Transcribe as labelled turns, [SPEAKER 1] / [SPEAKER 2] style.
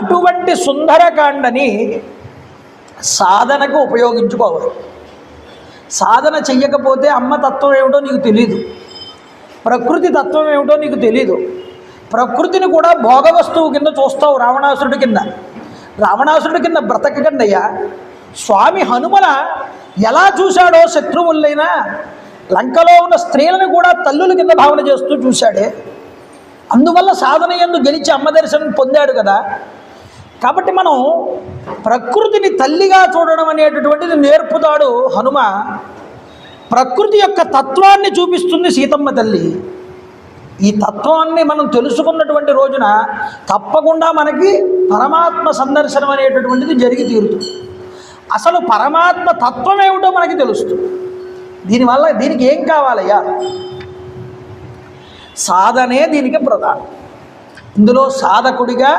[SPEAKER 1] అటువంటి సుందరకాండని సాధనకు ఉపయోగించుకోవాలి. సాధన చెయ్యకపోతే అమ్మ తత్వం ఏమిటో నీకు తెలీదు. ప్రకృతి తత్వం ఏమిటో నీకు తెలీదు. ప్రకృతిని కూడా భోగ వస్తువు కింద చూస్తావు రావణాసురుడి కింద. రావణాసురుడి కింద బ్రతకకండయ్యా. స్వామి హనుమల ఎలా చూశాడో శత్రువులైనా లంకలో ఉన్న స్త్రీలను కూడా తల్లుల కింద భావన చేస్తూ చూశాడే. అందువల్ల సాధన ఎందు గెలిచి అమ్మ దర్శనం పొందాడు కదా. కాబట్టి మనం ప్రకృతిని తల్లిగా చూడడం అనేటటువంటిది నేర్పుతాడు హనుమ. ప్రకృతి యొక్క తత్వాన్ని చూపిస్తుంది సీతమ్మ తల్లి. ఈ తత్వాన్ని మనం తెలుసుకున్నటువంటి రోజున తప్పకుండా మనకి పరమాత్మ సందర్శనం అనేటటువంటిది జరిగి తీరుతుంది. అసలు పరమాత్మ తత్వం ఏమిటో మనకి తెలుస్తుంది. దీనివల్ల దీనికి ఏం కావాలయ్యా? సాధనే దీనికి ప్రధానం. ఇందులో సాధకుడిగా